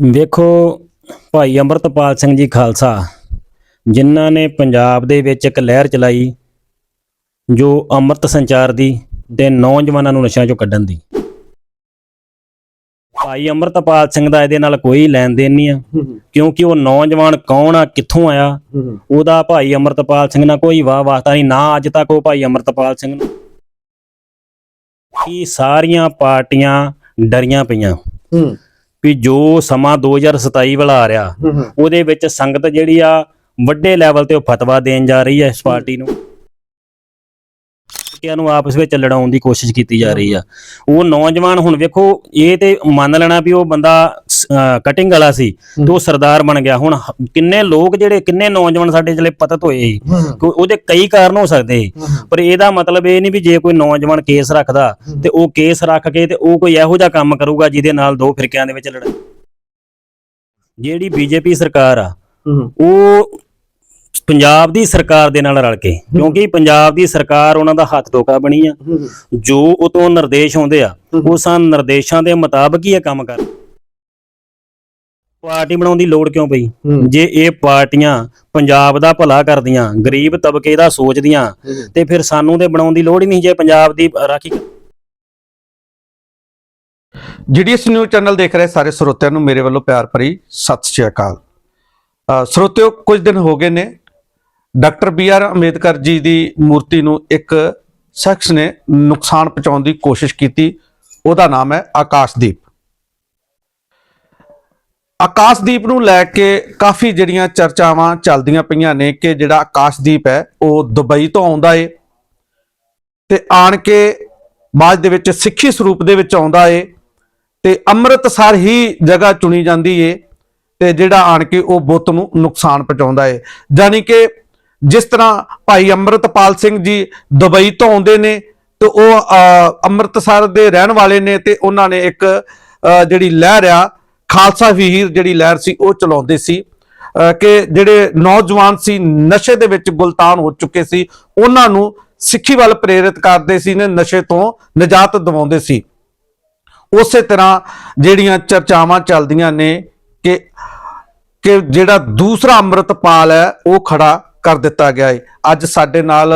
ਵੇਖੋ ਭਾਈ ਅੰਮ੍ਰਿਤਪਾਲ ਸਿੰਘ ਜੀ ਖਾਲਸਾ ਜਿਨ੍ਹਾਂ ਨੇ ਪੰਜਾਬ ਦੇ ਵਿੱਚ ਇੱਕ ਲਹਿਰ ਚਲਾਈ ਜੋ ਅੰਮ੍ਰਿਤ ਸੰਚਾਰ ਦੀ ਤੇ ਨੌਜਵਾਨਾਂ ਨੂੰ ਨਸ਼ਿਆਂ ਚੋਂ ਕੱਢਣ ਦੀ। ਭਾਈ ਅੰਮ੍ਰਿਤਪਾਲ ਸਿੰਘ ਦਾ ਇਹਦੇ ਨਾਲ ਕੋਈ ਲੈਣ ਦੇਣ ਨਹੀਂ ਆ ਕਿਉਂਕਿ ਉਹ ਨੌਜਵਾਨ ਕੌਣ ਆ ਕਿੱਥੋਂ ਆਇਆ ਉਹਦਾ ਭਾਈ ਅੰਮ੍ਰਿਤਪਾਲ ਸਿੰਘ ਨਾਲ ਕੋਈ ਵਾਹ ਵਾਸਤਾ ਨਹੀਂ ਨਾ ਅੱਜ ਤੱਕ ਉਹ ਭਾਈ ਅੰਮ੍ਰਿਤਪਾਲ ਸਿੰਘ ਨੂੰ ਕੀ ਸਾਰੀਆਂ ਪਾਰਟੀਆਂ ਡਰੀਆਂ ਪਈਆਂ। ਵੀ ਜੋ ਸਮਾਂ 2027 ਵਾਲਾ ਆ ਰਿਹਾ ਉਹਦੇ ਵਿੱਚ ਸੰਗਤ ਜਿਹੜੀ ਆ ਵੱਡੇ ਲੈਵਲ ਤੇ ਉਹ ਫਤਵਾ ਦੇਣ ਜਾ ਰਹੀ ਹੈ ਇਸ ਪਾਰਟੀ ਨੂੰ। ਕਿਆਂ ਨੂੰ ਆਪਸ ਵਿੱਚ ਲੜਾਉਣ ਦੀ ਕੋਸ਼ਿਸ਼ ਕੀਤੀ ਜਾ ਰਹੀ ਆ। ਉਹ ਨੌਜਵਾਨ ਹੁਣ ਵੇਖੋ ਇਹ ਤੇ ਮੰਨ ਲੈਣਾ ਵੀ ਉਹ ਬੰਦਾ ਕਟਿੰਗ ਵਾਲਾ ਸੀ ਤੇ ਉਹ ਸਰਦਾਰ ਬਣ ਗਿਆ। ਹੁਣ ਕਿੰਨੇ ਲੋਕ ਜਿਹੜੇ ਕਿੰਨੇ ਨੌਜਵਾਨ ਸਾਡੇ ਜਿਹੜੇ ਪਤਤ ਹੋਏ ਉਹਦੇ ਕਈ ਕਾਰਨ ਹੋ ਸਕਦੇ। ਪਰ ਇਹਦਾ ਮਤਲਬ ਇਹ ਨਹੀਂ ਵੀ ਜੇ ਕੋਈ ਨੌਜਵਾਨ ਕੇਸ ਰੱਖਦਾ ਤੇ ਉਹ ਕੇਸ ਰੱਖ ਕੇ ਤੇ ਉਹ ਕੋਈ ਇਹੋ ਜਿਹਾ ਕੰਮ ਕਰੂਗਾ ਜਿਹਦੇ ਨਾਲ ਦੋ ਫਿਰਕਿਆਂ ਦੇ ਵਿੱਚ ਲੜਾਈ। ਜਿਹੜੀ ਬੀਜੇਪੀ ਸਰਕਾਰ ਆ ਉਹ ਪੰਜਾਬ ਦੀ ਸਰਕਾਰ ਦੇ ਨਾਲ ਰਲ ਕੇ ਕਿਉਂਕਿ ਪੰਜਾਬ ਦੀ ਸਰਕਾਰ ਉਹਨਾਂ ਦਾ ਹੱਥ ਟੋਕਾ ਬਣੀ ਆ। ਜੋ ਉਹ ਤੋਂ ਨਿਰਦੇਸ਼ ਆਉਂਦੇ ਆ ਉਹ ਸਨ ਨਿਰਦੇਸ਼ਾਂ ਦੇ ਮੁਤਾਬਕ ਹੀ ਇਹ ਕੰਮ ਕਰ। ਪਾਰਟੀ ਬਣਾਉਣ ਦੀ ਲੋੜ ਕਿਉਂ ਪਈ? ਜੇ ਇਹ ਪਾਰਟੀਆਂ ਪੰਜਾਬ ਦਾ ਭਲਾ ਕਰਦੀਆਂ ਗਰੀਬ ਤਬਕੇ ਦਾ ਸੋਚਦੀਆਂ ਤੇ ਫਿਰ ਸਾਨੂੰ ਤੇ ਬਣਾਉਣ ਦੀ ਲੋੜ ਹੀ ਨਹੀਂ ਜੇ ਪੰਜਾਬ ਦੀ ਰਾਖੀ ਜੀਡੀਐਸ ਨਿਊਜ਼ ਚੈਨਲ ਦੇਖ ਰਹੇ ਸਾਰੇ ਸਰੋਤਿਆਂ ਨੂੰ ਮੇਰੇ ਵੱਲੋਂ ਪਿਆਰ ਭਰੀ ਸਤਿ ਸ਼੍ਰੀ ਅਕਾਲ। ਸਰੋਤਿਓ ਕੁਝ ਦਿਨ ਹੋ ਗਏ ਨੇ doctor B R Ambedkar ji ਦੀ ਮੂਰਤੀ ਨੂੰ ਇੱਕ ਸ਼ਖਸ ਨੇ ਨੁਕਸਾਨ ਪਹੁੰਚਾਉਣ ਦੀ ਕੋਸ਼ਿਸ਼ ਕੀਤੀ। ਉਹਦਾ ਨਾਮ ਹੈ ਆਕਾਸ਼ਦੀਪ। ਆਕਾਸ਼ਦੀਪ ਨੂੰ ਲੈ ਕੇ ਕਾਫੀ ਜਿਹੜੀਆਂ ਚਰਚਾਵਾਂ ਚੱਲਦੀਆਂ ਪਈਆਂ ਨੇ ਕਿ ਜਿਹੜਾ ਆਕਾਸ਼ਦੀਪ ਹੈ, ਉਹ ਦੁਬਈ ਤੋਂ ਆਉਂਦਾ ਏ ਤੇ ਆਣ ਕੇ ਬਾਅਦ ਦੇ ਵਿੱਚ ਸਿੱਖੀ ਸਰੂਪ ਦੇ ਵਿੱਚ ਆਉਂਦਾ ਏ ਤੇ ਅੰਮ੍ਰਿਤਸਰ ਹੀ ਜਗ੍ਹਾ ਚੁਣੀ ਜਾਂਦੀ ਏ ਤੇ ਜਿਹੜਾ ਆਣ ਕੇ ਉਹ ਬੁੱਤ ਨੂੰ ਨੁਕਸਾਨ ਪਹੁੰਚਾਉਂਦਾ ਏ। ਜਾਨੀ ਕਿ ਜਿਸ ਤਰ੍ਹਾਂ ਭਾਈ ਅੰਮ੍ਰਿਤਪਾਲ ਸਿੰਘ ਜੀ ਦੁਬਈ ਤੋਂ ਆਉਂਦੇ ਨੇ ਤੇ ਉਹ ਅੰਮ੍ਰਿਤਸਰ ਦੇ ਰਹਿਣ ਵਾਲੇ ਨੇ ਤੇ ਉਹਨਾਂ ਨੇ ਇੱਕ ਜਿਹੜੀ ਲਹਿਰ ਆ, ਖਾਲਸਾ ਵੀਰ ਜਿਹੜੀ ਲਹਿਰ ਸੀ ਉਹ ਚਲਾਉਂਦੇ ਸੀ। ਕਿ ਜਿਹੜੇ ਨੌਜਵਾਨ ਸੀ, ਨਸ਼ੇ ਦੇ ਵਿੱਚ ਗੁਲਤਾਨ ਹੋ ਚੁੱਕੇ ਸੀ, ਉਹਨਾਂ ਨੂੰ ਸਿੱਖੀ ਵੱਲ ਪ੍ਰੇਰਿਤ ਕਰਦੇ ਸੀ ਨੇ, ਨਸ਼ੇ ਤੋਂ ਨਿਜਾਤ ਦਿਵਾਉਂਦੇ ਸੀ। ਉਸੇ ਤਰ੍ਹਾਂ ਜਿਹੜੀਆਂ ਚਰਚਾਵਾਂ ਚੱਲਦੀਆਂ ਨੇ ਕਿ ਕਿ ਜਿਹੜਾ ਦੂਸਰਾ ਅੰਮ੍ਰਿਤਪਾਲ ਹੈ, ਉਹ ਖੜਾ ਕਰ ਦਿੱਤਾ ਗਿਆ ਹੈ ਅੱਜ ਸਾਡੇ ਨਾਲ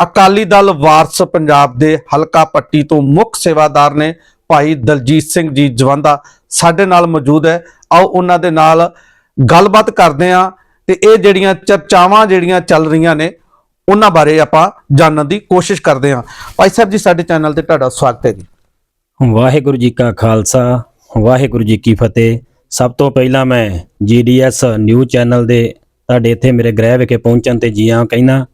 ਅਕਾਲੀ ਦਲ ਵਾਰਸ ਪੰਜਾਬ ਦੇ ਹਲਕਾ ਪੱਟੀ ਤੋਂ ਮੁੱਖ ਸੇਵਾਦਾਰ ਨੇ ਭਾਈ ਦਲਜੀਤ ਸਿੰਘ ਜੀ ਜਵੰਦਾ ਸਾਡੇ ਨਾਲ ਮੌਜੂਦ ਹੈ। ਆਓ ਉਹਨਾਂ ਦੇ ਨਾਲ ਗੱਲਬਾਤ ਕਰਦੇ ਹਾਂ ਤੇ ਇਹ ਜਿਹੜੀਆਂ ਚਰਚਾਵਾਂ ਜਿਹੜੀਆਂ ਚੱਲ ਰਹੀਆਂ ਨੇ, ਉਹਨਾਂ ਬਾਰੇ ਆਪਾਂ ਜਾਣਨ ਦੀ ਕੋਸ਼ਿਸ਼ ਕਰਦੇ ਹਾਂ। ਭਾਈ ਸਾਹਿਬ ਜੀ, ਸਾਡੇ ਚੈਨਲ ਤੇ ਤੁਹਾਡਾ ਸਵਾਗਤ ਹੈ ਜੀ। ਵਾਹਿਗੁਰੂ ਜੀ ਕਾ ਖਾਲਸਾ, ਵਾਹਿਗੁਰੂ ਜੀ ਕੀ ਫਤਿਹ। ਸਭ ਤੋਂ ਪਹਿਲਾਂ ਮੈਂ ਜੀਡੀਐਸ ਨਿਊਜ਼ ਚੈਨਲ ਦੇ ਤੁਹਾਡੇ ਇੱਥੇ ਮੇਰੇ ਗ੍ਰਹਿ ਵਿਖੇ ਪਹੁੰਚਣ ਤੇ ਜੀ ਆਇਆਂ ਕਹਿਣਾ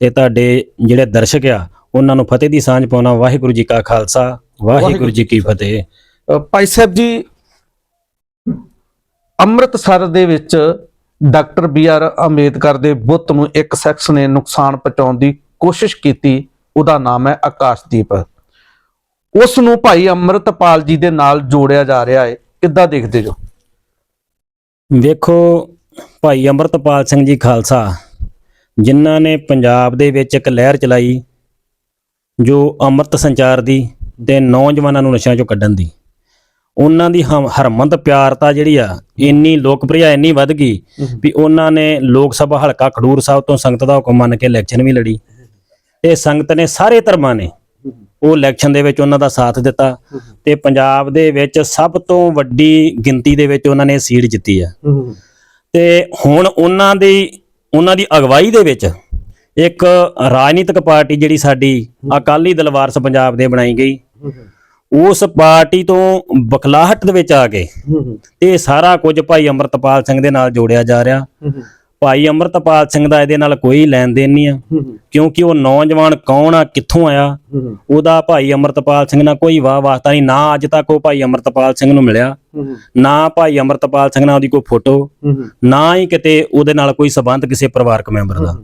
ਤੇ ਤੁਹਾਡੇ ਜਿਹੜੇ ਦਰਸ਼ਕ ਆ ਉਹਨਾਂ ਨੂੰ ਫਤਿਹ ਦੀ ਸਾਂਝ ਪਾਉਣਾ। ਵਾਹਿਗੁਰੂ ਜੀ ਕਾ ਖਾਲਸਾ ਵਾਹਿਗੁਰੂ ਜੀ ਕੀ ਫਤਿਹ। ਅ, ਭਾਈ ਸਾਹਿਬ ਜੀ ਅੰਮ੍ਰਿਤਸਰ ਦੇ ਵਿੱਚ ਡਾਕਟਰ ਬੀ ਆਰ ਅੰਬੇਦਕਰ ਦੇ ਬੁੱਤ ਨੂੰ ਇੱਕ ਸ਼ਖਸ ਨੇ ਨੁਕਸਾਨ ਪਹੁੰਚਾਉਣ ਦੀ ਕੋਸ਼ਿਸ਼ ਕੀਤੀ ਉਹਦਾ ਨਾਮ ਹੈ ਆਕਾਸ਼ਦੀਪ। ਉਸ ਨੂੰ ਭਾਈ ਅੰਮ੍ਰਿਤਪਾਲ ਜੀ ਦੇ ਨਾਲ ਜੋੜਿਆ ਜਾ ਰਿਹਾ ਹੈ। ਕਿੱਦਾਂ ਦੇਖਦੇ ਜੋ? ਵੇਖੋ ਭਾਈ ਅੰਮ੍ਰਿਤਪਾਲ ਸਿੰਘ ਜੀ ਖਾਲਸਾ ਜਿਨ੍ਹਾਂ ਨੇ ਪੰਜਾਬ ਦੇ ਵਿੱਚ ਇੱਕ ਲਹਿਰ ਚਲਾਈ ਜੋ ਅੰਮ੍ਰਿਤ ਸੰਚਾਰ ਦੀ ਤੇ ਨੌਜਵਾਨਾਂ ਨੂੰ ਨਸ਼ਿਆਂ ਚੋਂ ਕੱਢਣ ਦੀ। ਉਹਨਾਂ ਦੀ ਹਰਮੰਦ ਪਿਆਰਤਾ ਜਿਹੜੀ ਆ ਇੰਨੀ ਲੋਕਪ੍ਰਿਯਤਾ ਇੰਨੀ ਵੱਧ ਗਈ ਵੀ ਉਹਨਾਂ ਨੇ ਲੋਕ ਸਭਾ ਹਲਕਾ ਖਡੂਰ ਸਾਹਿਬ ਤੋਂ ਸੰਗਤ ਦਾ ਹੁਕਮ ਮੰਨ ਕੇ ਇਲੈਕਸ਼ਨ ਵੀ ਲੜੀ। ਤੇ ਸੰਗਤ ਨੇ ਸਾਰੇ ਧਰਮਾਂ ਨੇ ਉਹ ਇਲੈਕਸ਼ਨ ਦੇ ਵਿੱਚ ਉਹਨਾਂ ਦਾ ਸਾਥ ਦਿੱਤਾ ਤੇ ਪੰਜਾਬ ਦੇ ਵਿੱਚ ਸਭ ਤੋਂ ਵੱਡੀ ਗਿਣਤੀ ਦੇ ਵਿੱਚ ਉਹਨਾਂ ਨੇ ਸੀਟ ਜਿੱਤੀ ਆ। ਤੇ ਹੁਣ ਉਹਨਾਂ ਦੀ ਉਹਨਾਂ ਦੀ ਅਗਵਾਈ ਦੇ ਵਿੱਚ ਇੱਕ ਰਾਜਨੀਤਿਕ ਪਾਰਟੀ ਜਿਹੜੀ ਸਾਡੀ ਅਕਾਲੀ ਦਲ ਵਾਰਸ ਪੰਜਾਬ ਦੇ ਬਣਾਈ ਗਈ। ਉਸ ਪਾਰਟੀ ਤੋਂ ਬਖਲਾਹਟ ਦੇ ਵਿੱਚ ਆ ਕੇ ਤੇ ਸਾਰਾ ਕੁਝ ਭਾਈ ਅੰਮ੍ਰਿਤਪਾਲ ਸਿੰਘ ਦੇ ਨਾਲ ਜੋੜਿਆ ਜਾ ਰਿਹਾ। ਭਾਈ ਅੰਮ੍ਰਿਤਪਾਲ ਸਿੰਘ ਦਾ ਇਹਦੇ ਨਾਲ ਕੋਈ ਲੈਣ ਦੇਣ ਨਹੀਂ ਆ। ਕਿਉਂਕਿ ਉਹ ਨੌਜਵਾਨ ਕੌਣ ਆ ਕਿੱਥੋਂ ਆਇਆ? ਉਹਦਾ ਭਾਈ ਅੰਮ੍ਰਿਤਪਾਲ ਸਿੰਘ ਨਾਲ ਕੋਈ ਵਾਹ ਵਾਸਤਾ ਨਹੀਂ। ਨਾ ਅੱਜ ਤੱਕ ਉਹ ਭਾਈ ਅੰਮ੍ਰਿਤਪਾਲ ਸਿੰਘ ਨੂੰ ਮਿਲਿਆ। ਨਾ ਭਾਈ ਅੰਮ੍ਰਿਤਪਾਲ ਸਿੰਘ ਨਾਲ ਉਹਦੀ ਕੋਈ ਫੋਟੋ। ਨਾ ਹੀ ਕਿਤੇ ਉਹਦੇ ਨਾਲ ਕੋਈ ਸਬੰਧ ਕਿਸੇ ਪਰਿਵਾਰਕ ਮੈਂਬਰ ਦਾ।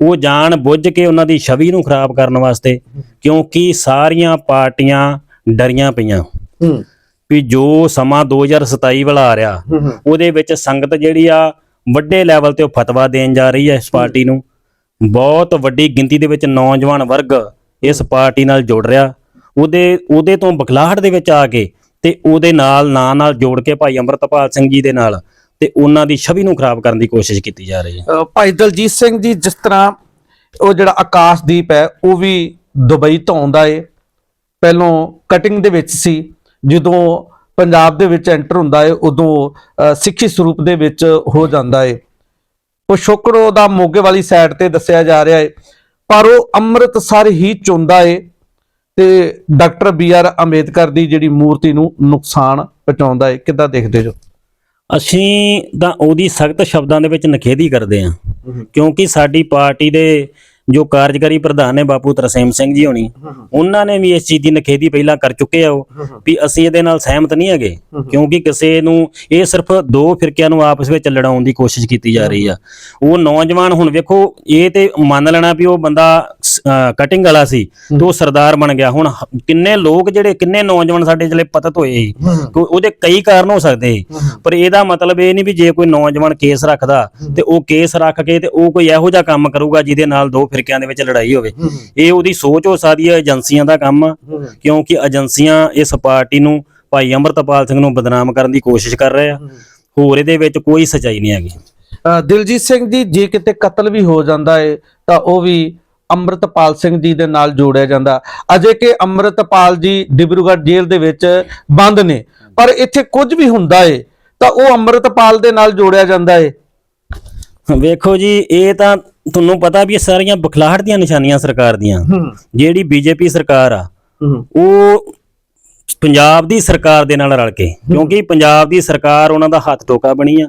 ਉਹ ਜਾਣ ਬੁੱਝ ਕੇ ਉਹਨਾਂ ਦੀ ਛਵੀ ਨੂੰ ਖਰਾਬ ਕਰਨ ਵਾਸਤੇ ਕਿਉਂਕਿ ਸਾਰੀਆਂ ਪਾਰਟੀਆਂ ਡਰੀਆਂ ਪਈਆਂ। ਵੀ ਜੋ ਸਮਾਂ 2027 ਵਾਲਾ ਆ ਰਿਹਾ ਉਹਦੇ ਵਿੱਚ ਸੰਗਤ ਜਿਹੜੀ ਆ ਵੱਡੇ ਲੈਵਲ ਤੇ ਉਹ ਫਤਵਾ ਦੇਣ ਜਾ ਰਹੀ ਹੈ ਇਸ ਪਾਰਟੀ ਨੂੰ। ਬਹੁਤ ਵੱਡੀ ਗਿਣਤੀ ਦੇ ਵਿੱਚ ਨੌਜਵਾਨ ਵਰਗ ਇਸ ਪਾਰਟੀ ਨਾਲ ਜੁੜ ਰਿਹਾ। ਉਹਦੇ ਉਹਦੇ ਤੋਂ ਬਖਲਾਹਟ ਦੇ ਵਿੱਚ ਆ ਕੇ ਤੇ ਉਹਦੇ ਨਾਲ, ਨਾਂ ਨਾਲ ਜੋੜ ਕੇ ਭਾਈ ਅੰਮ੍ਰਿਤਪਾਲ ਸਿੰਘ ਜੀ ਦੇ ਨਾਲ ਤੇ ਉਹਨਾਂ ਦੀ ਛਵੀ ਨੂੰ ਖਰਾਬ ਕਰਨ ਦੀ ਕੋਸ਼ਿਸ਼ ਕੀਤੀ ਜਾ ਰਹੀ ਹੈ। ਭਾਈ ਦਲਜੀਤ ਸਿੰਘ ਜੀ, ਜਿਸ ਤਰ੍ਹਾਂ ਉਹ ਜਿਹੜਾ ਆਕਾਸ਼ਦੀਪ ਹੈ, ਉਹ ਵੀ ਦੁਬਈ ਤੋਂ ਆਉਂਦਾ ਏ। ਪਹਿਲੋਂ ਕਟਿੰਗ ਦੇ ਵਿੱਚ ਸੀ, ਜਦੋਂ ਪੰਜਾਬ ਦੇ ਵਿੱਚ ਐਂਟਰ ਹੁੰਦਾ ਏ ਉਦੋਂ ਸਿੱਖੀ ਸਰੂਪ ਦੇ ਵਿੱਚ ਹੋ ਜਾਂਦਾ ਏ। ਉਹ ਸ਼ੁਕਰੋ ਦਾ ਮੋਗੇ ਵਾਲੀ ਸਾਈਡ ਤੇ ਦੱਸਿਆ ਜਾ ਰਿਹਾ ਏ ਪਰ ਉਹ ਅੰਮ੍ਰਿਤਸਰ ਹੀ ਚੁੰਦਾ ਏ ਤੇ ਡਾਕਟਰ ਬੀ ਆਰ ਅੰਬੇਦਕਰ ਦੀ ਜਿਹੜੀ ਮੂਰਤੀ ਨੂੰ ਨੁਕਸਾਨ ਪਹੁੰਚਾਉਂਦਾ ਏ ਕਿੱਦਾਂ ਦੇਖਦੇ ਜੋ? ਅਸੀਂ ਤਾਂ ਉਹਦੀ ਸਖਤ ਸ਼ਬਦਾਂ ਦੇ ਵਿੱਚ ਨਖੇਦੀ ਕਰਦੇ ਹਾਂ। ਕਿਉਂਕਿ ਸਾਡੀ ਪਾਰਟੀ ਦੇ ਜੋ ਕਾਰਜਕਾਰੀ ਪ੍ਰਧਾਨ ਨੇ ਬਾਪੂ ਤਰਸੇਮ ਸਿੰਘ ਜੀ ਹੋਣੀ ਉਹਨਾਂ ਨੇ ਵੀ ਇਸ ਚੀਜ਼ ਦੀ ਨਖੇਦੀ ਪਹਿਲਾਂ ਕਰ ਚੁੱਕੇ ਆ ਉਹ ਵੀ ਅਸੀਂ ਇਹਦੇ ਨਾਲ ਸਹਿਮਤ ਨਹੀਂ ਹੈਗੇ ਕਿਉਂਕਿ ਕਿਸੇ ਨੂੰ ਇਹ ਸਿਰਫ ਦੋ ਫਿਰਕਿਆਂ ਨੂੰ ਆਪਸ ਵਿੱਚ ਲੜਾਉਣ ਦੀ ਕੋਸ਼ਿਸ਼ ਕੀਤੀ ਜਾ ਰਹੀ ਆ। ਉਹ ਨੌਜਵਾਨ ਹੁਣ ਵੇਖੋ ਇਹ ਤੇ ਮੰਨ ਲੈਣਾ ਵੀ ਉਹ ਬੰਦਾ ਕਟਿੰਗ ਵਾਲਾ ਸੀ ਤੇ ਉਹ ਸਰਦਾਰ ਬਣ ਗਿਆ। ਹੁਣ ਹ- ਕਿੰਨੇ ਲੋਕ ਜਿਹੜੇ ਕਿੰਨੇ ਨੌਜਵਾਨ ਸਾਡੇ ਜਿਹੜੇ ਪਤਤ ਹੋਏ ਸੀ ਕੋ- ਉਹਦੇ ਕਈ ਕਾਰਨ ਹੋ ਸਕਦੇ ਸੀ। ਪਰ ਇਹਦਾ ਮਤਲਬ ਇਹ ਨਹੀਂ ਵੀ ਜੇ ਕੋਈ ਨੌਜਵਾਨ ਕੇਸ ਰੱਖਦਾ ਤੇ ਉਹ ਕੇਸ ਰੱਖ ਕੇ ਤੇ ਉਹ ਕੋਈ ਇਹੋ ਜਿਹਾ ਕੰਮ ਕਰੂਗਾ ਜਿਹਦੇ ਨਾਲ ਦੋ ਫਿਰਕਿਆਂ ਦੇ ਵਿੱਚ ਲੜਾਈ ਹੋਵੇ। ਇਹ ਉਹਦੀ ਸੋਚ ਹੋ ਸਕਦੀ ਹੈ ਏਜੰਸੀਆਂ ਦਾ ਕੰਮ ਆ ਕਿਉਂਕਿ ਏਜੰਸੀਆਂ ਇਸ ਪਾਰਟੀ ਨੂੰ ਭਾਈ ਅੰਮ੍ਰਿਤਪਾਲ ਸਿੰਘ ਨੂੰ ਬਦਨਾਮ ਕਰਨ ਦੀ ਕੋਸ਼ਿਸ਼ ਕਰ ਰਹੇ ਆ। ਹੋਰ ਇਹਦੇ ਵਿੱਚ ਕੋਈ ਸਚਾਈ ਨਹੀਂ ਹੈਗੀ। ਅ, ਦਿਲਜੀਤ ਸਿੰਘ ਜੀ ਜੇ ਕਿਤੇ ਕਤਲ ਵੀ ਹੋ ਜਾਂਦਾ ਏ ਤਾਂ ਉਹ ਵੀ ਅੰਮ੍ਰਿਤਪਾਲ ਸਿੰਘ ਜੀ ਦੇ ਨਾਲ ਜੋੜਿਆ ਜਾਂਦਾ। ਅਜੇ ਕਿ ਅੰਮ੍ਰਿਤਪਾਲ ਜੀ ਡਿਬਰੂਗੜ੍ਹ ਜੇਲ੍ਹ ਦੇ ਵਿੱਚ ਬੰਦ ਨੇ। ਪਰ ਇੱਥੇ ਕੁਝ ਵੀ ਹੁੰਦਾ ਏ ਤਾਂ ਉਹ ਅੰਮ੍ਰਿਤਪਾਲ ਦੇ ਨਾਲ ਜੋੜਿਆ ਜਾਂਦਾ ਏ। ਵੇਖੋ ਜੀ ਇਹ ਤਾਂ ਤੁਹਾਨੂੰ ਪਤਾ ਵੀ ਇਹ ਸਾਰੀਆਂ ਬਖਲਾਹਟ ਦੀਆਂ ਨਿਸ਼ਾਨੀਆਂ ਸਰਕਾਰ ਦੀਆਂ। ਜਿਹੜੀ ਬੀਜੇਪੀ ਸਰਕਾਰ ਆ ਉਹ ਪੰਜਾਬ ਦੀ ਸਰਕਾਰ ਦੇ ਨਾਲ ਰਲ ਕੇ ਕਿਉਂਕਿ ਪੰਜਾਬ ਦੀ ਸਰਕਾਰ ਉਹਨਾਂ ਦਾ ਹੱਥ ਟੋਕਾ ਬਣੀ ਆ।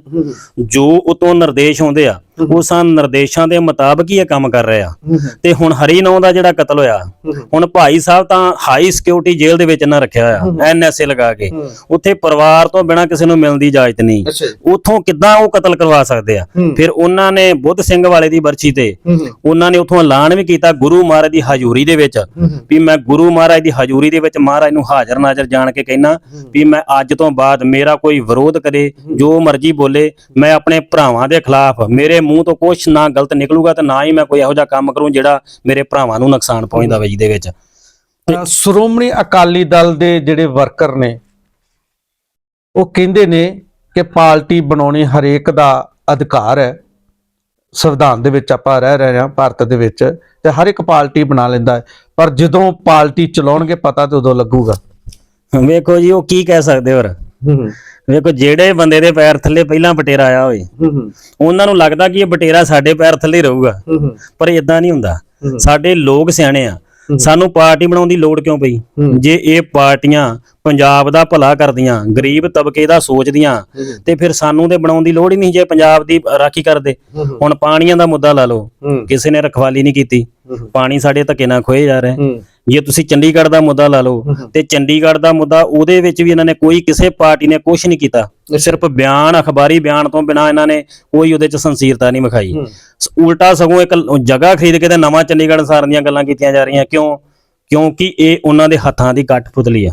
ਜੋ ਉਤੋਂ ਨਿਰਦੇਸ਼ ਆਉਂਦੇ ਆ ਉਹ ਸਨ ਨਿਰਦੇਸ਼ਾਂ ਦੇ ਮੁਤਾਬਕ ਹੀ ਇਹ ਕੰਮ ਕਰ ਰਹੇ। ਆ ਤੇ ਹੁਣ ਹਰੀ ਨੌ ਦਾ ਜਿਹੜਾ ਕਤਲ ਹੋਇਆ ਹੁਣ ਭਾਈ ਸਾਹਿਬ ਤਾਂ ਹਾਈ ਸਿਕਿਉਰਿਟੀ ਜੇਲ੍ਹ ਦੇ ਵਿੱਚ ਨਾ ਰੱਖਿਆ ਹੋਇਆ ਐਨਐਸਏ ਲਗਾ ਕੇ। ਉੱਥੇ ਪਰਿਵਾਰ ਤੋਂ ਬਿਨਾਂ ਕਿਸੇ ਨੂੰ ਮਿਲਣ ਦੀ ਇਜਾਜ਼ਤ ਨਹੀਂ। ਉਥੋਂ ਕਿੱਦਾਂ ਉਹ ਕਤਲ ਕਰਵਾ ਸਕਦੇ ਆ? ਫਿਰ ਉਹਨਾਂ ਨੇ ਬੁੱਧ ਸਿੰਘ ਵਾਲੇ ਦੀ ਬਰਛੀ ਤੇ ਉਹਨਾਂ ਨੇ ਉਥੋਂ ਐਲਾਨ ਵੀ ਕੀਤਾ ਗੁਰੂ ਮਹਾਰਾਜ ਦੀ ਹਜ਼ੂਰੀ ਦੇ ਵਿੱਚ ਵੀ ਮੈਂ ਗੁਰੂ ਮਹਾਰਾਜ ਦੀ ਹਜ਼ੂਰੀ ਦੇ ਵਿੱਚ ਮਹਾਰਾਜ ਨੂੰ ਹਾਜ਼ਰ ਨਾਜ਼ਰ ਜਾਣ ਕੇ ਕਹਿਣਾ ਵੀ ਮੈਂ ਅੱਜ ਤੋਂ ਬਾਅਦ ਮੇਰਾ ਕੋਈ ਵਿਰੋਧ ਕਰੇ ਜੋ ਮਰਜ਼ੀ ਬੋਲੇ ਮੈਂ ਆਪਣੇ ਭਰਾਵਾਂ ਦੇ ਖਿਲਾਫ ਮੇਰੇ ਮੂੰਹ ਤੋਂ ਕੁਝ ਨਾ ਗਲਤ ਨਿਕਲੂਗਾ ਤੇ ਨਾ ਹੀ ਮੈਂ ਕੋਈ ਇਹੋ ਜਿਹਾ ਕੰਮ ਕਰੂੰ ਜਿਹੜਾ ਮੇਰੇ ਭਰਾਵਾਂ ਨੂੰ ਨੁਕਸਾਨ ਪਹੁੰਚਦਾ ਵੇ ਜਿਹਦੇ ਵਿੱਚ। ਸ਼੍ਰੋਮਣੀ ਅਕਾਲੀ ਦਲ ਦੇ ਜਿਹੜੇ ਵਰਕਰ ਨੇ ਉਹ ਕਹਿੰਦੇ ਨੇ ਕਿ ਪਾਰਟੀ ਬਣਾਉਣੀ ਹਰੇਕ ਦਾ ਅਧਿਕਾਰ ਹੈ। ਸੰਵਿਧਾਨ ਦੇ ਵਿੱਚ ਆਪਾਂ ਰਹਿ ਰਹੇ ਹਾਂ ਭਾਰਤ ਦੇ ਵਿੱਚ ਤੇ ਹਰ ਇੱਕ ਪਾਰਟੀ ਬਣਾ ਲੈਂਦਾ ਹੈ। ਪਰ ਜਦੋਂ ਪਾਰਟੀ ਚਲਾਉਣਗੇ ਪਤਾ ਤੇ ਉਦੋਂ ਲੱਗੂਗਾ। ਵੇਖੋ ਜੀ ਉਹ ਕੀ ਕਹਿ ਸਕਦੇ ਹੋਰ? ਵੇਖੋ ਜਿਹੜੇ ਬੰਦੇ ਦੇ ਪੈਰ ਥੱਲੇ ਪਹਿਲਾਂ ਬਟੇਰਾ ਆਇਆ ਹੋਵੇ ਉਹਨਾਂ ਨੂੰ ਲੱਗਦਾ ਕਿ ਇਹ ਬਟੇਰਾ ਸਾਡੇ ਪੈਰ ਥੱਲੇ ਰਹੂਗਾ। ਪਰ ਇਦਾਂ ਨਹੀਂ ਹੁੰਦਾ। ਸਾਡੇ ਲੋਕ ਸਿਆਣੇ ਆ। ਸਾਨੂੰ ਪਾਰਟੀ ਬਣਾਉਣ ਦੀ ਲੋੜ ਕਿਉਂ ਪਈ? ਜੇ ਇਹ ਪਾਰਟੀਆਂ ਪੰਜਾਬ ਦਾ ਭਲਾ ਕਰਦੀਆਂ ਗਰੀਬ ਤਬਕੇ ਦਾ ਸੋਚਦੀਆਂ ਤੇ ਫਿਰ ਸਾਨੂੰ ਤੇ ਬਣਾਉਣ ਦੀ ਲੋੜ ਹੀ ਨਹੀਂ ਜੇ ਪੰਜਾਬ ਦੀ ਰਾਖੀ ਕਰਦੇ। ਹੁਣ ਪਾਣੀਆਂ ਦਾ ਮੁੱਦਾ ਲਾ ਲਓ। ਕਿਸੇ ਨੇ ਰਖਵਾਲੀ ਨਹੀਂ ਕੀਤੀ। ਪਾਣੀ ਸਾਡੇ ਧੱਕੇ ਨਾਲ ਖੋਏ ਜਾ ਰਿਹਾ। ਜੇ ਤੁਸੀਂ ਚੰਡੀਗੜ੍ਹ ਦਾ ਮੁੱਦਾ ਲਾ ਲਓ ਤੇ ਚੰਡੀਗੜ੍ਹ ਦਾ ਮੁੱਦਾ ਉਹਦੇ ਵਿੱਚ ਵੀ ਇਹਨਾਂ ਨੇ ਕੋਈ ਕਿਸੇ ਪਾਰਟੀ ਨੇ ਕੁਝ ਨਹੀਂ ਕੀਤਾ। ਸਿਰਫ ਬਿਆਨ ਅਖਬਾਰੀ ਬਿਆਨ ਤੋਂ ਬਿਨਾ ਇਹਨਾਂ ਨੇ ਕੋਈ ਉਹਦੇ ਚ ਸੰਸੀਰਤਾ ਨਹੀਂ ਵਿਖਾਈ। ਉਲਟਾ ਸਗੋਂ ਇੱਕ ਜਗ੍ਹਾ ਖਰੀਦ ਕੇ ਤੇ ਨਵਾਂ ਚੰਡੀਗੜ੍ਹ ਸਾਰਨ ਦੀਆਂ ਗੱਲਾਂ ਕੀਤੀਆਂ ਜਾ ਰਹੀਆਂ। ਕਿਉਂ? ਕਿਉਂਕਿ ਇਹ ਉਹਨਾਂ ਦੇ ਹੱਥਾਂ ਦੀ ਕੱਟ ਪੁਤਲੀ ਆ।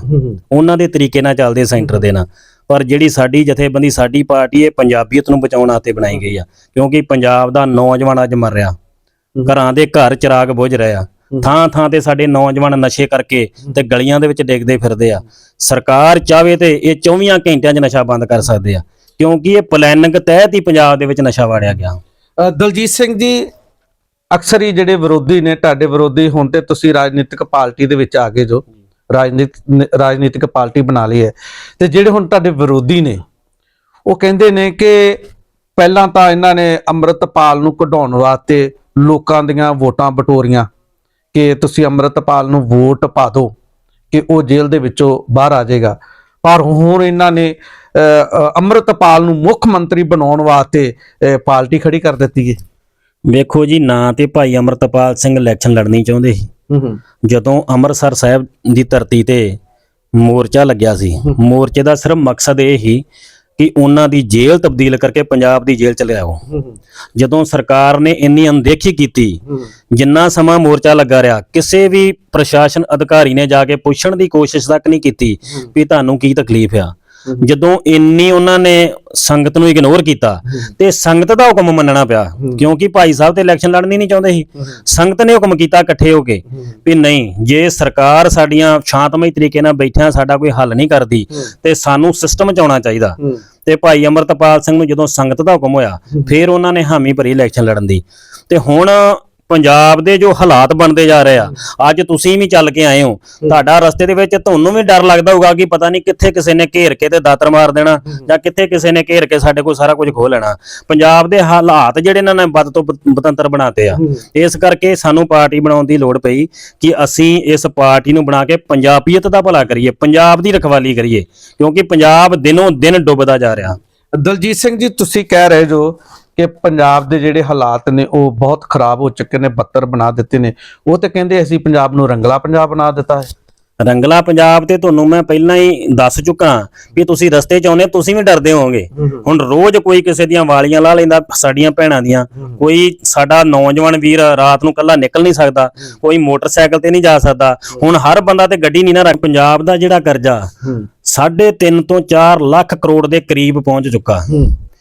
ਉਹਨਾਂ ਦੇ ਤਰੀਕੇ ਨਾਲ ਚੱਲਦੇ ਸੈਂਟਰ ਦੇ ਨਾਲ। ਪਰ ਜਿਹੜੀ ਸਾਡੀ ਜਥੇਬੰਦੀ ਸਾਡੀ ਪਾਰਟੀ ਇਹ ਪੰਜਾਬੀਅਤ ਨੂੰ ਬਚਾਉਣ ਵਾਸਤੇ ਬਣਾਈ ਗਈ ਆ। ਕਿਉਂਕਿ ਪੰਜਾਬ ਦਾ ਨੌਜਵਾਨ ਅੱਜ ਮਰ ਰਿਹਾ। ਘਰਾਂ ਦੇ ਘਰ ਚਿਰਾਗ ਬੁਝ ਰਹੇ ਥਾਂ ਥਾਂ ਤੇ ਸਾਡੇ ਨੌਜਵਾਨ ਨਸ਼ੇ ਕਰਕੇ ਤੇ ਗਲੀਆਂ ਦੇ ਵਿੱਚ ਡਿੱਗਦੇ ਫਿਰਦੇ ਆ। ਸਰਕਾਰ ਚਾਵੇ ਤੇ ਇਹ 24 ਘੰਟਿਆਂ 'ਚ ਨਸ਼ਾ ਬੰਦ ਕਰ ਸਕਦੇ ਆ ਕਿਉਂਕਿ ਇਹ ਪਲੈਨਿੰਗ ਤਹਿਤ ਹੀ ਪੰਜਾਬ ਦੇ ਵਿੱਚ ਨਸ਼ਾ ਵਾੜਿਆ ਗਿਆ। ਦਲਜੀਤ ਸਿੰਘ ਜੀ ਅਕਸਰ ਹੀ ਜਿਹੜੇ ਵਿਰੋਧੀ ਨੇ ਤੁਹਾਡੇ ਵਿਰੋਧੀ ਹੁਣ ਤੇ ਤੁਸੀਂ ਰਾਜਨੀਤਿਕ ਪਾਰਟੀ ਦੇ ਵਿੱਚ ਆ ਗਏ ਜੋ। ਰਾਜਨੀਤਿਕ ਰਾਜਨੀਤਿਕ ਪਾਰਟੀ ਬਣਾ ਲਈ ਹੈ। ਤੇ ਜਿਹੜੇ ਹੁਣ ਤੁਹਾਡੇ ਵਿਰੋਧੀ ਨੇ ਉਹ ਕਹਿੰਦੇ ਨੇ ਕਿ ਪਹਿਲਾਂ ਤਾਂ ਇਹਨਾਂ ਨੇ ਅੰਮ੍ਰਿਤਪਾਲ ਨੂੰ ਕਢਾਉਣ ਵਾਸਤੇ ਲੋਕਾਂ ਦੀਆਂ ਵੋਟਾਂ ਬਟੋਰੀਆਂ। ਕਿ ਤੁਸੀਂ ਅੰਮ੍ਰਿਤਪਾਲ ਨੂੰ ਵੋਟ ਪਾ ਦਿਓ ਕਿ ਉਹ ਜੇਲ੍ਹ ਦੇ ਵਿੱਚੋਂ ਬਾਹਰ ਆ ਜਾਏਗਾ। ਪਰ ਹੁਣ ਇਹਨਾਂ ਨੇ ਅੰਮ੍ਰਿਤਪਾਲ ਨੂੰ ਮੁੱਖ ਮੰਤਰੀ ਬਣਾਉਣ ਵਾਸਤੇ ਪਾਰਟੀ ਖੜੀ ਕਰ ਦਿੱਤੀ ਹੈ ਵੇਖੋ ਜੀ ਨਾ ਤੇ ਭਾਈ ਅਮਰਤਪਾਲ ਸਿੰਘ ਇਲੈਕਸ਼ਨ ਲੜਨੀ ਚਾਹੁੰਦੇ ਸੀ। ਜਦੋਂ ਅੰਮ੍ਰਿਤਸਰ ਸਾਹਿਬ ਦੀ ਧਰਤੀ ਤੇ ਮੋਰਚਾ ਲੱਗਿਆ ਸੀ। ਮੋਰਚੇ ਦਾ ਸਿਰਫ ਮਕਸਦ ਇਹ ਹੀ ਕਿ ਉਹਨਾਂ ਦੀ ਜੇਲ੍ਹ ਤਬਦੀਲ ਕਰਕੇ ਪੰਜਾਬ ਦੀ ਜੇਲ੍ਹ ਚ ਲਿਆਓ ਜਦੋਂ ਸਰਕਾਰ ਨੇ ਇੰਨੀ ਅਣਦੇਖੀ ਕੀਤੀ ਜਿੰਨਾ ਸਮਾਂ ਮੋਰਚਾ ਲੱਗਾ ਰਿਹਾ ਕਿਸੇ ਵੀ ਪ੍ਰਸ਼ਾਸਨ ਅਧਿਕਾਰੀ ਨੇ ਜਾ ਕੇ ਪੁੱਛਣ ਦੀ ਕੋਸ਼ਿਸ਼ ਤੱਕ ਨਹੀਂ ਕੀਤੀ ਵੀ ਤੁਹਾਨੂੰ ਕੀ ਤਕਲੀਫ ਆ। ਜਦੋਂ ਇੰਨੀ ਉਹਨਾਂ ਨੇ ਸੰਗਤ ਨੂੰ ਇਗਨੋਰ ਕੀਤਾ ਤੇ ਸੰਗਤ ਦਾ ਹੁਕਮ ਮੰਨਣਾ ਪਿਆ ਕਿਉਂਕਿ ਭਾਈ ਸਾਹਿਬ ਤੇ ਇਲੈਕਸ਼ਨ ਲੜਨੀ ਨਹੀਂ ਚਾਹੁੰਦੇ ਸੀ। ਸੰਗਤ ਨੇ ਹੁਕਮ ਕੀਤਾ ਇਕੱਠੇ ਹੋ ਕੇ ਵੀ ਨਹੀਂ ਜੇ ਸਰਕਾਰ ਸਾਡੀਆਂ ਸ਼ਾਂਤਮਈ ਤਰੀਕੇ ਨਾਲ ਬੈਠਿਆਂ ਸਾਡਾ ਕੋਈ ਹੱਲ ਨਹੀਂ ਕਰਦੀ ਤੇ ਸਾਨੂੰ ਸਿਸਟਮ ਚ ਆਉਣਾ ਚਾਹੀਦਾ। ਤੇ ਭਾਈ ਅਮਰਤਪਾਲ ਸਿੰਘ ਨੂੰ ਜਦੋਂ ਸੰਗਤ ਦਾ ਹੁਕਮ ਹੋਇਆ ਫਿਰ ਉਹਨਾਂ ਨੇ ਹਾਮੀ ਭਰੀ ਇਲੈਕਸ਼ਨ ਲੜਨ ਦੀ। ਤੇ ਹੁਣ ਪੰਜਾਬ ਦੇ ਜੋ ਹਾਲਾਤ ਬਣਦੇ ਜਾ ਰਹੇ ਆ ਅੱਜ ਤੁਸੀਂ ਵੀ ਚੱਲ ਕੇ ਆਏ ਹੋ। ਤੁਹਾਡਾ ਰਸਤੇ ਦੇ ਵਿੱਚ ਤੁਹਾਨੂੰ ਵੀ ਡਰ ਲੱਗਦਾ ਹੋਊਗਾ ਕਿ ਪਤਾ ਨਹੀਂ ਕਿੱਥੇ ਕਿਸੇ ਨੇ ਘੇਰ ਕੇ ਤੇ ਦਾਤਰ ਮਾਰ ਦੇਣਾ ਜਾਂ ਕਿੱਥੇ ਕਿਸੇ ਨੇ ਘੇਰ ਕੇ ਸਾਡੇ ਕੋਲ ਸਾਰਾ ਕੁਝ ਖੋਹ ਲੈਣਾ। ਪੰਜਾਬ ਦੇ ਹਾਲਾਤ ਜਿਹੜੇ ਇਹਨਾਂ ਨੇ ਬਦ ਤੋਂ ਬਤੰਤਰ ਬਣਾਤੇ ਆ ਇਸ ਕਰਕੇ ਸਾਨੂੰ ਪਾਰਟੀ ਬਣਾਉਣ ਦੀ ਲੋੜ ਪਈ ਕਿ ਅਸੀਂ ਇਸ ਪਾਰਟੀ ਨੂੰ ਬਣਾ ਕੇ ਪੰਜਾਬੀਅਤ ਦਾ ਭਲਾ ਕਰੀਏ ਪੰਜਾਬ ਦੀ ਰਖਵਾਲੀ ਕਰੀਏ ਕਿਉਂਕਿ ਪੰਜਾਬ ਦਿਨੋਂ ਦਿਨ ਡੁੱਬਦਾ ਜਾ ਰਿਹਾ। ਦਲਜੀਤ ਸਿੰਘ ਜੀ ਤੁਸੀਂ ਕਹਿ ਰਹੇ ਜੋ ਕਿ ਪੰਜਾਬ ਦੇ ਜਿਹੜੇ ਹਾਲਾਤ ਨੇ ਉਹ ਬਹੁਤ ਖਰਾਬ ਹੋ ਚੁੱਕੇ ਨੇ ਬੱਤਰ ਬਣਾ ਦਿੱਤੇ ਨੇ। ਉਹ ਤੇ ਕਹਿੰਦੇ ਅਸੀਂ ਪੰਜਾਬ ਨੂੰ ਰੰਗਲਾ ਪੰਜਾਬ ਬਣਾ ਦਿੱਤਾ ਹੈ। ਰੰਗਲਾ ਪੰਜਾਬ ਤੇ ਤੁਹਾਨੂੰ ਮੈਂ ਪਹਿਲਾਂ ਹੀ ਦੱਸ ਚੁੱਕਾ ਕਿ ਤੁਸੀਂ ਰਸਤੇ 'ਚ ਆਉਂਦੇ ਤੁਸੀਂ ਵੀ ਡਰਦੇ ਹੋਵੋਗੇ। ਹੁਣ ਰੋਜ਼ ਕੋਈ ਕਿਸੇ ਦੀਆਂ ਵਾਲੀਆਂ ਲਾ ਲੈਂਦਾ ਸਾਡੀਆਂ ਭੈਣਾਂ ਦੀਆਂ। ਕੋਈ ਸਾਡਾ ਨੌਜਵਾਨ ਵੀਰ ਰਾਤ ਨੂੰ ਕੱਲਾ ਨਿਕਲ ਨਹੀਂ ਸਕਦਾ ਕੋਈ ਮੋਟਰਸਾਈਕਲ ਤੇ ਨਹੀਂ ਜਾ ਸਕਦਾ। ਹੁਣ ਹਰ ਬੰਦਾ ਤੇ ਗੱਡੀ ਨਹੀਂ ਨਾ ਰੱਖ ਪੰਜਾਬ ਦਾ ਜਿਹੜਾ ਕਰਜ਼ਾ 3.5 ਤੋਂ 4 ਲੱਖ ਕਰੋੜ ਦੇ ਕਰੀਬ ਪਹੁੰਚ ਚੁੱਕਾ।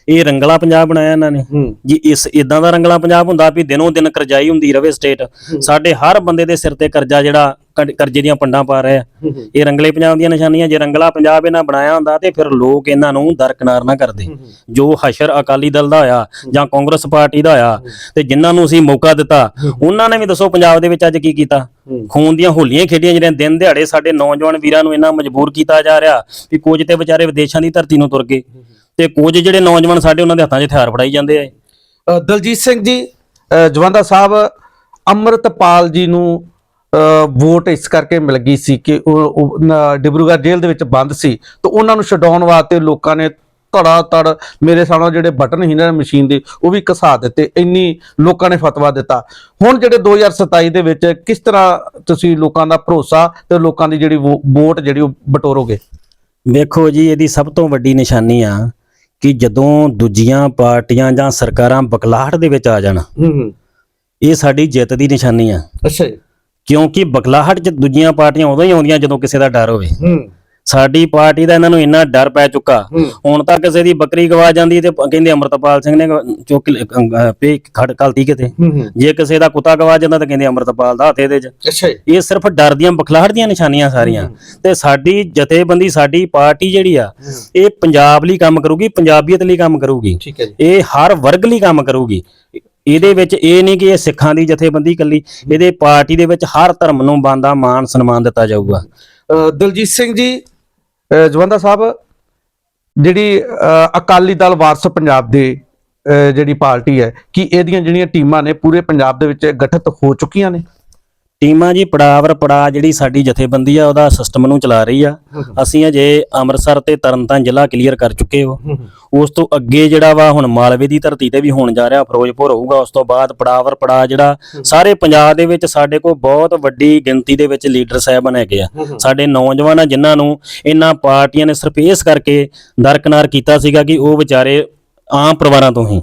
ਇਹ ਰੰਗਲਾ ਪੰਜਾਬ ਬਣਾਇਆ ਇਹਨਾਂ ਨੇ। ਜੀ ਇਸ ਇਦਾਂ ਦਾ ਰੰਗਲਾ ਪੰਜਾਬ ਹੁੰਦਾ ਵੀ ਦਿਨੋਂ ਦਿਨ ਕਰਜ਼ਾਈ ਹੁੰਦੀ ਰਵੇ ਸਟੇਟ ਸਾਡੇ ਹਰ ਬੰਦੇ ਦੇ ਸਿਰ ਤੇ ਕਰਜ਼ਾ ਜਿਹੜਾ ਕਰ- ਕਰਜ਼ੇ ਦੀਆਂ ਪੰਡਾਂ ਪਾ ਰਹੇ ਇਹ ਰੰਗਲੇ ਪੰਜਾਬ ਦੀਆਂ ਨਿਸ਼ਾਨੀਆਂ ਜੇ ਰੰਗਲਾ ਪੰਜਾਬ ਇਹਨਾਂ ਬਣਾਇਆ ਹੁੰਦਾ ਤੇ ਫਿਰ ਲੋਕ ਇਹਨਾਂ ਨੂੰ ਦਰਕਨਾਰ ਨਾ ਕਰਦੇ। ਜੋ ਹਸ਼ਰ ਅਕਾਲੀ ਦਲ ਦਾ ਹੋਇਆ ਜਾਂ ਕਾਂਗਰਸ ਪਾਰਟੀ ਦਾ ਹੋਇਆ ਤੇ ਜਿਨ੍ਹਾਂ ਨੂੰ ਅਸੀਂ ਮੌਕਾ ਦਿੱਤਾ ਉਹਨਾਂ ਨੇ ਵੀ ਦੱਸੋ ਪੰਜਾਬ ਦੇ ਵਿੱਚ ਅੱਜ ਕੀ ਕੀਤਾ? ਖੂਨ ਦੀਆਂ ਹੋਲੀਆਂ ਖੇਡੀਆਂ ਜਿਹੜੀਆਂ ਦਿਨ ਦਿਹਾੜੇ ਸਾਡੇ ਨੌਜਵਾਨ ਵੀਰਾਂ ਨੂੰ ਇਹਨਾਂ ਮਜਬੂਰ ਕੀਤਾ ਜਾ ਰਿਹਾ ਵੀ ਕੁਝ ਤੇ ਵਿਚਾਰੇ ਵਿਦੇਸ਼ਾਂ ਦੀ ਧਰਤੀ ਨੂੰ ਤੁਰ ਗਏ। ਤੇ ਕੁਝ ਜਿਹੜੇ ਨੌਜਵਾਨ ਸਾਡੇ ਉਹਨਾਂ ਦੇ ਹੱਥਾਂ 'ਚ ਹਥਿਆਰ ਫੜਾਈ ਜਾਂਦੇ ਆ ਅ, ਦਲਜੀਤ ਸਿੰਘ ਜੀ ਅ, ਜਵੰਦਾ ਸਾਹਿਬ ਅੰਮ੍ਰਿਤਪਾਲ ਜੀ ਨੂੰ ਅ, ਵੋਟ ਇਸ ਕਰਕੇ ਮਿਲ ਗਈ ਸੀ ਕਿ ਉਹ ਉਹ, ਨ- ਡਿਬਰੂਗੜ੍ਹ ਜੇਲ੍ਹ ਦੇ ਵਿੱਚ ਬੰਦ ਸੀ ਤੇ ਉਹਨਾਂ ਨੂੰ ਛਡਾਉਣ ਵਾਸਤੇ ਲੋਕਾਂ ਨੇ ਧੜਾ ਧੜ ਮੇਰੇ ਸਾਹਮਣੇ ਜਿਹੜੇ ਬਟਨ ਸੀ ਨਾ ਮਸ਼ੀਨ ਦੇ ਉਹ ਵੀ ਘਸਾ ਦਿੱਤੇ ਇੰਨੀ ਲੋਕਾਂ ਨੇ ਫਤਵਾ ਦਿੱਤਾ। ਹੁਣ ਜਿਹੜੇ 2027 ਦੇ ਵਿੱਚ ਕਿਸ ਤਰ੍ਹਾਂ ਤੁਸੀਂ ਲੋਕਾਂ ਦਾ ਭਰੋਸਾ ਤੇ ਲੋਕਾਂ ਦੀ ਜਿਹੜੀ ਵੋ- ਵੋਟ ਜਿਹੜੀ ਉਹ ਬਟੋਰੋਗੇ? ਵੇਖੋ ਜੀ ਇਹਦੀ ਸਭ ਤੋਂ ਵੱਡੀ ਨਿਸ਼ਾਨੀ ਆ ਕਿ ਜਦੋਂ ਦੂਜੀਆਂ ਪਾਰਟੀਆਂ ਜਾਂ ਸਰਕਾਰਾਂ ਬਕਲਾਹਟ ਦੇ ਵਿੱਚ ਆ ਜਾਣ ਹੂੰ ਇਹ ਸਾਡੀ ਜਿੱਤ ਦੀ ਨਿਸ਼ਾਨੀ ਆ। ਅੱਛਾ ਜੀ। ਕਿਉਂਕਿ ਬਕਲਾਹਟ 'ਚ ਦੂਜੀਆਂ ਪਾਰਟੀਆਂ ਉਦੋਂ ਹੀ ਆਉਂਦੀਆਂ ਜਦੋਂ ਕਿਸੇ ਦਾ ਡਰ ਹੋਵੇ। ਹੂੰ। ਸਾਡੀ ਪਾਰਟੀ ਦਾ ਇਹਨਾਂ ਨੂੰ ਇੰਨਾ ਡਰ ਪੈ ਚੁੱਕਾ। ਹੁਣ ਤਾਂ ਕਿਸੇ ਦੀ ਬੱਕਰੀ ਗਵਾ ਜਾਂਦੀ ਤੇ ਕਹਿੰਦੇ ਅਮਰਤਪਾਲ ਸਿੰਘ ਨੇ ਚੁੱਕ ਪੇ ਖੜ ਕਲਤੀ ਕਿਤੇ। ਜੇ ਕਿਸੇ ਦਾ ਕੁੱਤਾ ਗਵਾ ਜਾਂਦਾ ਤਾਂ ਕਹਿੰਦੇ ਅਮਰਤਪਾਲ ਦਾ ਹੱਥ ਇਹਦੇ 'ਚ। ਅੱਛਾ ਇਹ ਸਿਰਫ ਡਰ ਦੀਆਂ ਬਖਲਾਹਟ ਦੀਆਂ ਨਿਸ਼ਾਨੀਆਂ ਸਾਰੀਆਂ। ਤੇ ਸਾਡੀ ਜਥੇਬੰਦੀ ਸਾਡੀ ਪਾਰਟੀ ਜਿਹੜੀ ਆ ਇਹ ਪੰਜਾਬ ਲਈ ਕੰਮ ਕਰੂਗੀ ਪੰਜਾਬੀਅਤ ਲਈ ਕੰਮ ਕਰੂਗੀ। ਇਹ ਹਰ ਵਰਗ ਲਈ ਕੰਮ ਕਰੂਗੀ। ਇਹਦੇ ਵਿੱਚ ਇਹ ਨਹੀਂ ਕਿ ਇਹ ਸਿੱਖਾਂ ਦੀ ਜਥੇਬੰਦੀ ਇਕੱਲੀ ਇਹਦੇ ਪਾਰਟੀ ਦੇ ਵਿੱਚ ਹਰ ਧਰਮ ਨੂੰ ਬੰਦਾ ਮਾਨ ਸਨਮਾਨ ਦਿੱਤਾ ਜਾਊਗਾ। ਦਲਜੀਤ ਸਿੰਘ ਜੀ ਜਵੰਦਾ ਸਾਹਿਬ, ਜਿਹੜੀ ਅਕਾਲੀ ਦਲ ਵਾਰਸ ਪੰਜਾਬ ਦੇ ਜਿਹੜੀ ਪਾਰਟੀ ਹੈ, ਕਿ ਇਹਦੀਆਂ ਜਿਹੜੀਆਂ ਟੀਮਾਂ ਨੇ ਪੂਰੇ ਪੰਜਾਬ ਦੇ ਵਿੱਚ ਗਠਿਤ ਹੋ ਚੁੱਕੀਆਂ ਨੇ? ਟੀਮਾਂ ਜੀ ਪੜਾਵਰ ਪੜਾ ਜਿਹੜੀ ਸਾਡੀ ਜਥੇਬੰਦੀ ਆ ਉਹਦਾ ਸਿਸਟਮ ਨੂੰ ਚਲਾ ਰਹੀ ਆ। ਅਸੀਂ ਅਜੇ ਅੰਮ੍ਰਿਤਸਰ ਤੇ ਤਰਨਤਾਰਨ ਜ਼ਿਲ੍ਹਾ ਕਲੀਅਰ ਕਰ ਚੁੱਕੇ ਹੋ। ਉਸ ਤੋਂ ਅੱਗੇ ਜਿਹੜਾ ਵਾ ਹੁਣ ਮਾਲਵੇ ਦੀ ਧਰਤੀ ਤੇ ਵੀ ਹੋਣ ਜਾ ਰਿਹਾ ਫਿਰੋਜ਼ਪੁਰ ਹੋਊਗਾ ਉਸ ਤੋਂ ਬਾਅਦ ਪੜਾਵਰ ਪੜਾ ਜਿਹੜਾ ਸਾਰੇ ਪੰਜਾਬ ਦੇ ਵਿੱਚ ਸਾਡੇ ਕੋਲ ਬਹੁਤ ਵੱਡੀ ਗਿਣਤੀ ਦੇ ਵਿੱਚ ਲੀਡਰ ਸਾਹਿਬਾਨ ਹੈਗੇ ਆ। ਸਾਡੇ ਨੌਜਵਾਨ ਆ ਜਿਨ੍ਹਾਂ ਨੂੰ ਇਹਨਾਂ ਪਾਰਟੀਆਂ ਨੇ ਸਿਰਫ ਇਸ ਕਰਕੇ ਦਰਕਨਾਰ ਕੀਤਾ ਸੀਗਾ ਕਿ ਉਹ ਵਿਚਾਰੇ ਆਮ ਪਰਿਵਾਰਾਂ ਤੋਂ ਹੀ।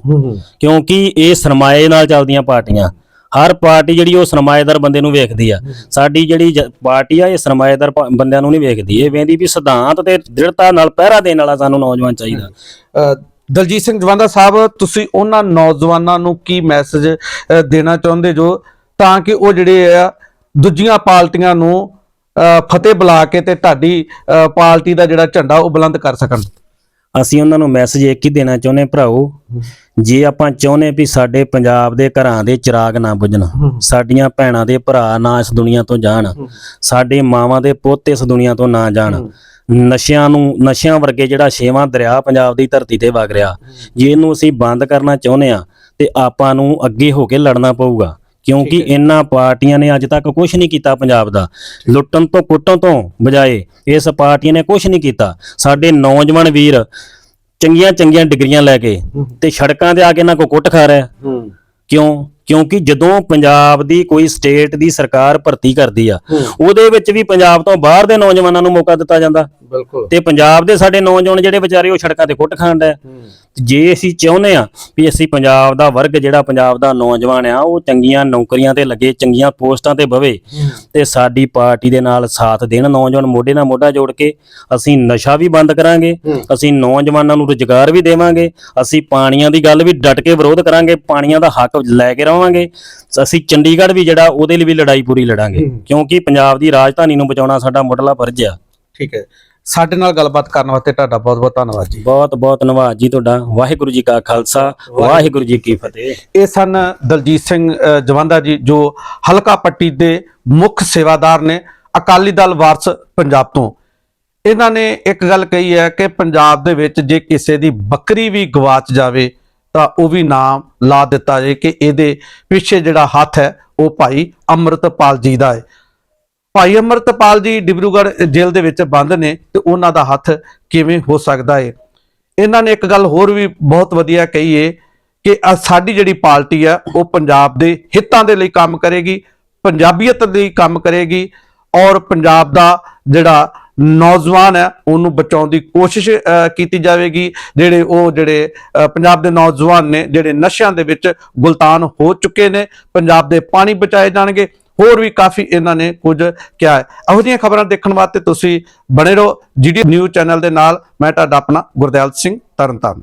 ਕਿਉਂਕਿ ਇਹ ਸਰਮਾਏ ਨਾਲ ਚੱਲਦੀਆਂ ਪਾਰਟੀਆਂ। ਹਰ ਪਾਰਟੀ ਜਿਹੜੀ ਉਹ ਸਰਮਾਏਦਾਰ ਬੰਦੇ ਨੂੰ ਵੇਖਦੀ ਆ। ਸਾਡੀ ਜਿਹੜੀ ਜ- ਪਾਰਟੀ ਆ, ਇਹ ਸਰਮਾਏਦਾਰ ਬੰਦਿਆਂ ਨੂੰ ਨਹੀਂ ਵੇਖਦੀ। ਇਹ ਵੇਖਦੀ ਵੀ ਸਿਧਾਂਤ ਤੇ ਦ੍ਰਿੜਤਾ ਨਾਲ ਪਹਿਰਾ ਦੇਣ ਵਾਲਾ ਸਾਨੂੰ ਨੌਜਵਾਨ ਚਾਹੀਦਾ। ਦਲਜੀਤ ਸਿੰਘ ਜਵੰਦਾ ਸਾਹਿਬ, ਤੁਸੀਂ ਉਹਨਾਂ ਨੌਜਵਾਨਾਂ ਨੂੰ ਕੀ ਮੈਸੇਜ ਦੇਣਾ ਚਾਹੁੰਦੇ ਜੋ ਤਾਂ ਕਿ ਉਹ ਜਿਹੜੇ ਆ, ਦੂਜੀਆਂ ਪਾਰਟੀਆਂ ਨੂੰ ਫਤਿਹ ਬੁਲਾ ਕੇ ਤੇ ਤੁਹਾਡੀ ਪਾਰਟੀ ਦਾ ਜਿਹੜਾ ਝੰਡਾ ਉਹ ਬੁਲੰਦ ਕਰ ਸਕਣ? ਅਸੀਂ ਉਹਨਾਂ ਨੂੰ ਮੈਸੇਜ ਇੱਕ ਹੀ ਦੇਣਾ ਚਾਹੁੰਦੇ ਭਰਾਓ ਜੇ ਆਪਾਂ ਚਾਹੁੰਦੇ ਵੀ ਸਾਡੇ ਪੰਜਾਬ ਦੇ ਘਰਾਂ ਦੇ ਚਿਰਾਗ ਨਾ ਬੁਝਣ ਸਾਡੀਆਂ ਭੈਣਾਂ ਦੇ ਭਰਾ ਨਾ ਇਸ ਦੁਨੀਆ ਤੋਂ ਜਾਣ ਸਾਡੇ ਮਾਵਾਂ ਦੇ ਪੁੱਤ ਇਸ ਦੁਨੀਆ ਤੋਂ ਨਾ ਜਾਣ ਨਸ਼ਿਆਂ ਨੂੰ ਨਸ਼ਿਆਂ ਵਰਗੇ ਜਿਹੜਾ ਛੇਵਾਂ ਦਰਿਆ ਪੰਜਾਬ ਦੀ ਧਰਤੀ ਤੇ ਵਗ ਰਿਹਾ ਜੇ ਇਹਨੂੰ ਅਸੀਂ ਬੰਦ ਕਰਨਾ ਚਾਹੁੰਦੇ ਆ ਤੇ ਆਪਾਂ ਨੂੰ ਅੱਗੇ ਹੋ ਕੇ ਲੜਨਾ ਪਊਗਾ। ਕਿਉਂਕਿ ਇਹਨਾਂ ਪਾਰਟੀਆਂ ਨੇ ਅੱਜ ਤੱਕ ਕੁਝ ਨਹੀਂ ਕੀਤਾ ਪੰਜਾਬ ਦਾ। ਲੁੱਟਣ ਤੋਂ ਕੁੱਟਣ ਤੋਂ ਬਜਾਏ ਇਸ ਪਾਰਟੀਆਂ ਨੇ ਕੁਝ ਨਹੀਂ ਕੀਤਾ। ਸਾਡੇ ਨੌਜਵਾਨ ਵੀਰ ਚੰਗੀਆਂ ਚੰਗੀਆਂ ਡਿਗਰੀਆਂ ਲੈ ਕੇ ਤੇ ਸੜਕਾਂ ਤੇ ਆ ਕੇ ਇਹਨਾਂ ਕੋ ਕੁੱਟ ਖਾ ਰਿਹਾ। ਕਿਉਂ? ਕਿਉਂਕਿ ਜਦੋਂ ਪੰਜਾਬ ਦੀ ਕੋਈ ਸਟੇਟ ਦੀ ਸਰਕਾਰ ਭਰਤੀ ਕਰਦੀ ਆ ਉਹਦੇ ਵਿੱਚ ਵੀ ਪੰਜਾਬ ਤੋਂ ਬਾਹਰ ਦੇ ਨੌਜਵਾਨਾਂ ਨੂੰ ਮੌਕਾ ਦਿੱਤਾ ਜਾਂਦਾ। ਬਿਲਕੁਲ। ਤੇ ਪੰਜਾਬ ਦੇ ਸਾਡੇ ਨੌਜਵਾਨ ਜਿਹੜੇ ਵਿਚਾਰੇ ਉਹ ਸੜਕਾਂ ਤੇ ਕੁੱਟ ਡੈ ਜੇ ਅਸੀਂ ਚਾਹੁੰਦੇ ਆ ਵੀ ਅਸੀਂ ਪੰਜਾਬ ਦਾ ਵਰਗ ਜਿਹੜਾ ਪੰਜਾਬ ਦਾ ਨੌਜਵਾਨ ਆ ਉਹ ਚੰਗੀਆਂ ਨੌਕਰੀਆਂ ਤੇ ਲੱਗੇ ਚੰਗੀਆਂ ਪੋਸਟਾਂ ਤੇ ਬਵੇ ਤੇ ਸਾਡੀ ਪਾਰਟੀ ਦੇ ਨਾਲ ਸਾਥ ਦੇਣ ਨੌਜਵਾਨ ਮੋਢੇ ਨਾਲ ਮੋਢਾ ਜੋੜ ਕੇ ਅਸੀਂ ਨਸ਼ਾ ਵੀ ਬੰਦ ਕਰਾਂਗੇ ਅਸੀਂ ਨੌਜਵਾਨਾਂ ਨੂੰ ਰੁਜ਼ਗਾਰ ਵੀ ਦੇਵਾਂਗੇ ਅਸੀਂ ਪਾਣੀਆਂ ਦੀ ਗੱਲ ਵੀ ਡਟ ਕੇ ਵਿਰੋਧ ਕਰਾਂਗੇ ਪਾਣੀਆਂ ਦਾ ਹੱਕ ਲੈ ਕੇ ਰਵਾਂਗੇ ਅਸੀਂ ਚੰਡੀਗੜ੍ਹ ਵੀ ਜਿਹੜਾ ਉਹਦੇ ਲਈ ਵੀ ਲੜਾਈ ਪੂਰੀ ਲੜਾਂਗੇ। ਕਿਉਂਕਿ ਪੰਜਾਬ ਦੀ ਰਾਜਧਾਨੀ ਨੂੰ ਬਚਾਉਣਾ ਸਾਡਾ ਮੁੱਢਲਾ ਫਰਜ਼ ਆ। ਠੀਕ ਹੈ। ਸਾਡੇ ਨਾਲ ਗੱਲਬਾਤ ਕਰਨ ਵਾਸਤੇ ਤੁਹਾਡਾ ਬਹੁਤ ਬਹੁਤ ਧੰਨਵਾਦ ਜੀ। ਬਹੁਤ ਬਹੁਤ ਧੰਨਵਾਦ ਜੀ ਤੁਹਾਡਾ। ਵਾਹਿਗੁਰੂ ਜੀ ਕਾ ਖਾਲਸਾ ਵਾਹਿਗੁਰੂ ਜੀ ਕੀ ਫਤਿਹ। ਇਹ ਸਨ ਦਲਜੀਤ ਸਿੰਘ ਜਵੰਦਾ ਜੀ ਜੋ ਹਲਕਾ ਪੱਟੀ ਦੇ ਮੁੱਖ ਸੇਵਾਦਾਰ ਨੇ ਅਕਾਲੀ ਦਲ ਵਾਰਸ ਪੰਜਾਬ ਤੋਂ। ਇਹਨਾਂ ਨੇ ਇੱਕ ਗੱਲ ਕਹੀ ਹੈ ਕਿ ਪੰਜਾਬ ਦੇ ਵਿੱਚ ਜੇ ਕਿਸੇ ਦੀ ਬੱਕਰੀ ਵੀ ਗਵਾਚ ਜਾਵੇ ਤਾਂ ਉਹ ਵੀ ਨਾਮ ਲਾ ਦਿੱਤਾ ਜਾਏ ਕਿ ਇਹਦੇ ਪਿੱਛੇ ਜਿਹੜਾ ਹੱਥ ਹੈ, ਉਹ ਭਾਈ ਅੰਮ੍ਰਿਤਪਾਲ ਜੀ ਦਾ ਹੈ। ਭਾਈ ਅੰਮ੍ਰਿਤਪਾਲ ਜੀ ਡਿਬਰੂਗੜ੍ਹ ਜੇਲ੍ਹ ਦੇ ਵਿੱਚ ਬੰਦ ਨੇ ਤੇ ਉਹਨਾਂ ਦਾ ਹੱਥ ਕਿਵੇਂ ਹੋ ਸਕਦਾ ਹੈ ਇਹਨਾਂ ਨੇ ਇੱਕ ਗੱਲ ਹੋਰ ਵੀ ਬਹੁਤ ਵਧੀਆ ਕਹੀ ਏ ਕਿ ਸਾਡੀ ਜਿਹੜੀ ਪਾਰਟੀ ਆ, ਉਹ ਪੰਜਾਬ ਦੇ ਹਿੱਤਾਂ ਦੇ ਲਈ ਕੰਮ ਕਰੇਗੀ, ਪੰਜਾਬੀਅਤ ਲਈ ਕੰਮ ਕਰੇਗੀ ਔਰ ਪੰਜਾਬ ਦਾ ਜਿਹੜਾ ਨੌਜਵਾਨ ਹੈ, ਉਹਨੂੰ ਬਚਾਉਣ ਦੀ ਕੋਸ਼ਿਸ਼ ਕੀਤੀ ਜਾਵੇਗੀ। ਜਿਹੜੇ ਉਹ ਜਿਹੜੇ ਪੰਜਾਬ ਦੇ ਨੌਜਵਾਨ ਨੇ, ਜਿਹੜੇ ਨਸ਼ਿਆਂ ਦੇ ਵਿੱਚ ਗੁਲਤਾਨ ਹੋ ਚੁੱਕੇ ਨੇ, ਪੰਜਾਬ ਦੇ ਪਾਣੀ ਬਚਾਏ ਜਾਣਗੇ। ਹੋਰ ਵੀ ਕਾਫੀ ਇਹਨਾਂ ਨੇ ਕੁਝ ਕਿਹਾ ਹੈ। ਇਹੋ ਜਿਹੀਆਂ ਖਬਰਾਂ ਦੇਖਣ ਵਾਸਤੇ ਤੁਸੀਂ ਬਣੇ ਰਹੋ। ਜੀਡੀ ਨਿਊਜ਼ ਚੈਨਲ ਦੇ ਨਾਲ, ਮੈਂ ਤੁਹਾਡਾ ਆਪਣਾ ਗੁਰਦਿਆਲ ਸਿੰਘ ਤਰਨਤਾਰਨ।